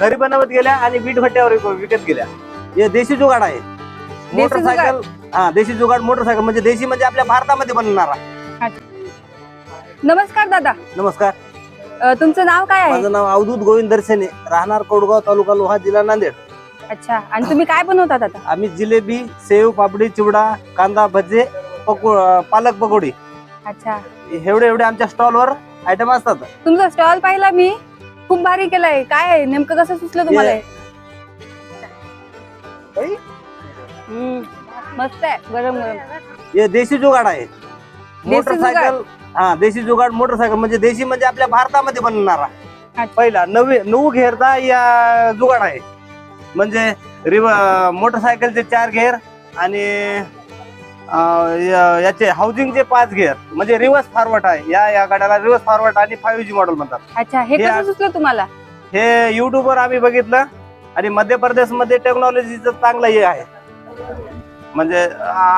घरी बनवत गेल्या आणि वीट भट्ट्यावर विक- विकत गेल्या. हे देशी जुगाड आहे. मोटरसायकल हा देशी जुगाड मोटरसायकल. म्हणजे देशी म्हणजे आपल्या भारतामध्ये बनणारा. नमस्कार दादा. नमस्कार. अ, तुमचं नाव काय आहे? माझं नाव अवधूत गोविंद दर्शने राहणार कोडगाव तालुका लोहा जिल्हा नांदेड. अच्छा आणि तुम्ही काय बनवतात आता आम्ही जिलेबी सेव पापडी चिवडा कांदा भजे पको पालक पकोडी. अच्छा. एवढे एवढे आमच्या स्टॉलवर आयटम असतात. तुमचा स्टॉल पाहिला मी. खूप भारी केलाय. काय आहे? नेमकं कसं सुचलं तुम्हाला? हे? बाई, हम्म, मस्त आहे. गरम गरम. हे देशी जुगाड आहे. मोटरसायकल हा देशी जुगाड मोटरसायकल. म्हणजे देशी म्हणजे आपल्या भारतामध्ये बनणारा. अच्छा. पहिला नवी नऊ घेरचा या जुगाड आहे. म्हणजे रिव मोटरसायकलचे चार घेर आणि याचे हाऊसिंगचे पाच घेर म्हणजे रिव्हर्स फॉरवर्ड आहे. या या गाड्याला रिव्हर्स फॉरवर्ड आणि फाईव्ह जी मॉडेल म्हणतात. अच्छा हे कसं सुचलं तुम्हाला? हे युट्यूबवर आम्ही बघितलं आणि मध्य प्रदेशमध्ये टेक्नॉलॉजीचं चांगलं हे आहे. म्हणजे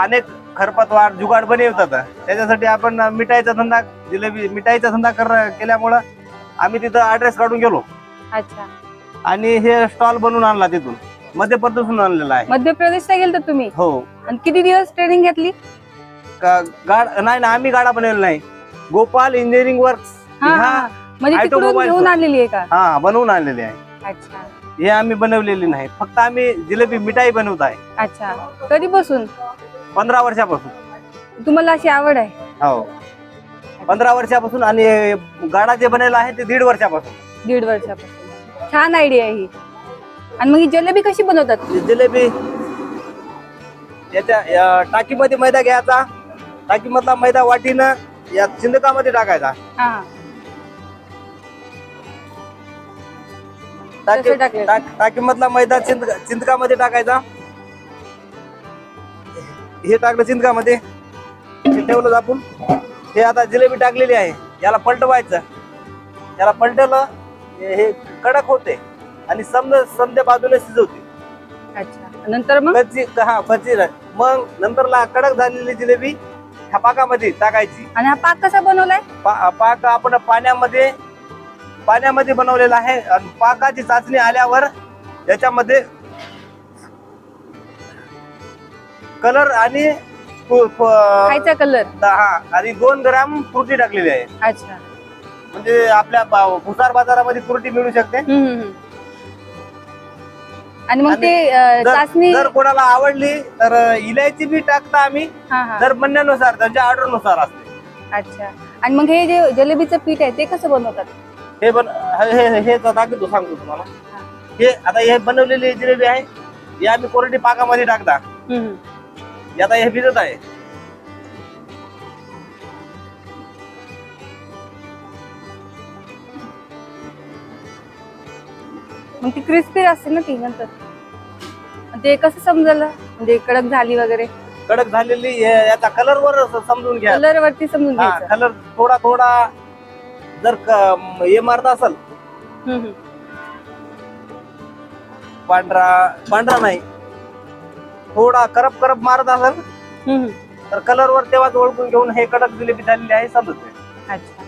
अनेक खरपतवार जुगाड बनवतात. त्याच्यासाठी आपण मिठाईचा धंदा जिलेबी मिठाईचा धंदा कर केल्यामुळं आम्ही तिथं ऍड्रेस काढून गेलो. अच्छा. आणि हे स्टॉल बनवून आणला तिथून. मध्य प्रदेशून आणलेला आहे. मध्य प्रदेशला गेल तर तुम्ही? हो. आणि किती दिवस ट्रेनिंग घेतली? का- गाड नाही ना आम्ही गाडा बनवलेला नाही. गोपाल इंजिनिअरिंग वर्क्स हा हा. म्हणजे तिकडून Automobile घेऊन चं. आलेली आहे का? हा बनवून आणलेले आहे. अच्छा. हे आम्ही बनवलेली नाही. फक्त आम्ही जिलेबी मिठाई बनवत आहे. अच्छा. कधीपासून? पंधरा वर्षापासून. तुम्हाला अशी आवड आहे? हो. पंधरा वर्षापासून आणि गाडा जे बनवला आहे ते दीड वर्षापासून. दीड वर्षापासून. छान आयडिया आहे ही. आणि मग ही जलेबी कशी बनवतात? ही जिलेबी याच्या टाकीमध्ये मैदा घ्यायचा. टाकीमधला मैदा वाटीनं या चिंदकामध्ये टाकायचा. हा. टाकी? टाक- टाकीमधला मैदा चिंद चिंदकामध्ये टाकायचा. हे टाकलं चिंदकामध्ये हे ठेवलं आपण. हे आता जिलेबी टाकलेली आहे. याला पलटवायचं. याला पलटलं हे हे कडक होते. आणि समजा समजा बाजूला शिजवते. अच्छा. नंतर मग? कच्ची हा कच्ची राह- मग नंतर ला कडक झालेली जिलेबी ह्या पाकामध्ये टाकायची. आणि हा पाक कसा बनवलाय? पा- पाक आपण पाण्यामध्ये पाण्यामध्ये बनवलेला आहे. आणि पाकाची चाचणी आल्यावर याच्यामध्ये कलर आणि खायचा कलर? हा आणि दोन ग्राम फ्रुटी टाकलेली आहे. अच्छा. म्हणजे आपल्या बा- भुसार बाजारामध्ये फ्रुटी मिळू शकते. हम्म, हम्म, हम्म. आणि मग ते अं, जर चाचणी जर कोणाला आवडली तर इलायची बी टाकता आम्ही हा हा. जर म्हणण्यानुसार त्यांच्या ऑर्डरनुसार असते. अच्छा. आणि मग हे जे जलेबीचं पीठ आहे ते कसं बनवतात? हे बन हे हे हे दाखवतो सांगतो तुम्हाला. हे. आता हे बनवलेली जिलेबी आहे हे आम्ही कोरडी पाकामध्ये टाकता. हम्म. हे आता हे भिजत आहे. मग ती क्रिस्पी असते ना ती नंतर ते कसं समजलं? म्हणजे कडक झाली वगैरे? कडक झालेली हे- याचा कलर वर समजून घ्या. कलर वरती समजून हा घ्यायचं. कलर थोडा थोडा जर क- म- हे मारत असेल. हम्म, हम्म. पांढरा पांढरा नाही. थोडा करप करप मारत असेल हम्म, हम्म. तर कलर वर तेव्हाच ओळखून घेऊन हे कडक जिलेबी झालेली आहे समजते अच्छा.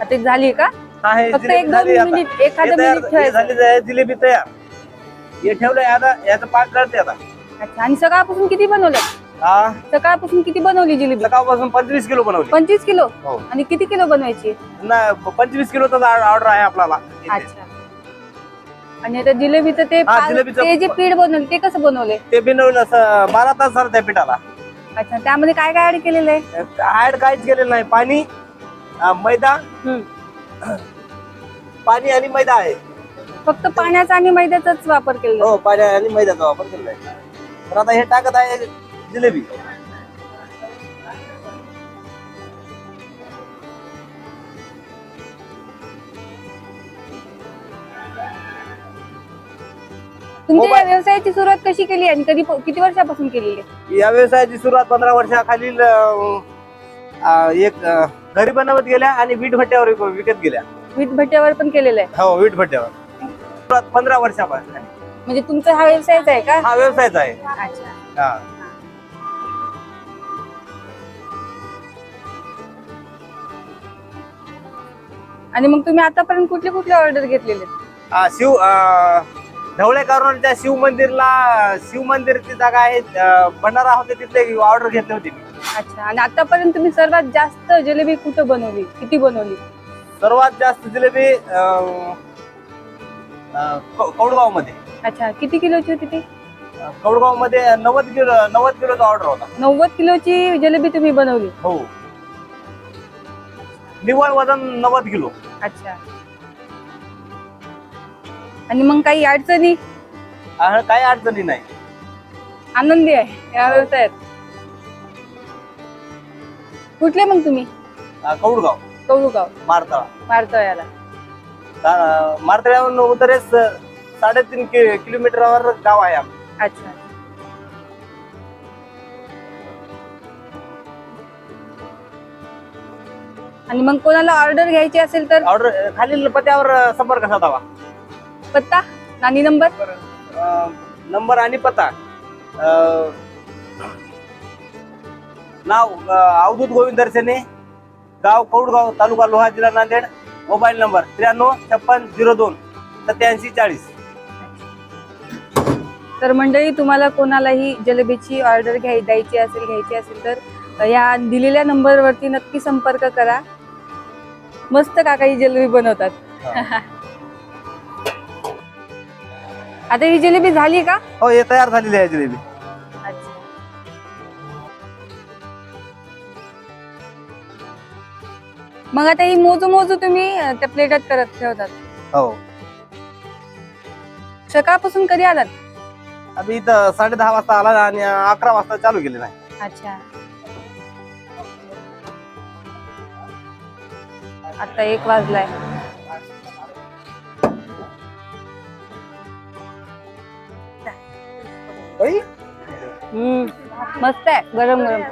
आता झाली का? फक्त जिलेबी एक दोन झाली आता. मिनिट हे एखादं तयार- मिनिट हे ठेवायचं झालेली आहे जिलेबी तयार. हे ठेवलंय आता याचं पाक करते आता. अच्छा आणि सकाळपासून किती बनवलं? हा? सकाळपासून किती बनवली जिलेबी? सकाळपासून पंचवीस किलो बनवली. पंचवीस किलो? हो. आणि किती किलो बनवायची? नाही पंचवीस किलोचा ऑर्डर आहे आपल्याला. अच्छा. आणि आता जिलेबीचं ते हा, जिलेबीचं- ते जे पीठ बनवलं ते कसं बनवले? ते बनवलं स- बारा तास झालं त्या पिठाला. अच्छा त्यामध्ये काय काय ऍड केलेलं आहे? ऍड काहीच केलेलं नाही. पाणी अं, मैदा हम्म. पाणी आणि मैदा आहे. फक्त पाण्याचा आणि मैद्याचाच वापर केलेला हो पाणी आणि मैद्याचा वापर केलेला आहे. तर आता हे टाकत आहे जिलेबी. तुमच्या या व्यवसायाची सुरुवात कशी केली आणि कधी किती वर्षापासून केलेली आहे? या व्यवसायाची सुरुवात पंधरा वर्षाखालील अं, अं, एक अं, घरी बनवत गेल्या आणि वीट भट्ट्यावर विक- विकत गेल्या. वीट भट्ट्यावर पण केलेलं आहे. हो वीट भट्ट्यावर पंधरा वर्षापासून म्हणजे तुमचा हा व्यवसायच आहे का? हा व्यवसायच आहे. अच्छा. हा. आणि मग तुम्ही आतापर्यंत कुठले कुठले ऑर्डर घेतलेले? शिव अं, ढवळे करोनाच्या शिव मंदिरला शिव मंदिरची जागा आहे. अं, भंडारा होते तिथले ऑर्डर घेतली होती मी. अच्छा. आणि आतापर्यंत तुम्ही सर्वात जास्त जलेबी कुठं बनवली? किती बनवली? सर्वात जास्त जिलेबी कौडगावमध्ये अच्छा किती किलोची होती ती? कौडगावमध्ये नव्वद किलो नव्वद किलोचा ऑर्डर होता. नव्वद किलोची जलेबी तुम्ही बनवली? हो. निव्वळ वजन नव्वद किलो. अच्छा. आणि मग काही अडचणी? काही अडचणी नाही. आनंदी आहे या व्यवसायात. कुठले मग तुम्ही? अं, कौडगाव. कौलुगाव मारताळा. अं, मारताळ्याहून उत्तरेस साडेतीन कि- किलोमीटरवर गाव आहे आमचं. अच्छा. आणि मग कोणाला ऑर्डर घ्यायची असेल तर? ऑर्डर खालील पत्त्यावर अं, संपर्क साधावा. पत्ता? आणि नंबर? अं, नंबर आणि पत्ता. अं, नाव अं, अवधूत गोविंद दर्शने गाव कौडगाव तालुका लोहा जिल्हा नांदेड. मोबाईल नंबर त्र्याण्णव छप्पन झिरो दोन सत्याऐंशी चाळीस. तर मंडळी तुम्हाला कोणालाही जलेबीची ऑर्डर घ्याय द्यायची असेल घ्यायची असेल तर या दिलेल्या नंबरवरती नक्की संपर्क करा. मस्त काका ही जलेबी बनवतात. आता ही जलेबी झाली का? हो हे तयार झालेली आहे जिलेबी. मग आता ही मोजू मोजू तुम्ही अं, त्या प्लेटात करत ठेवतात. हो. सकाळपासून कधी आलात? आम्ही इथं साडे दहा वाजता आला आणि अकरा वाजता चालू केले नाही अच्छा. आता एक वाजलाय. हम्म मस्त आहे गरम गरम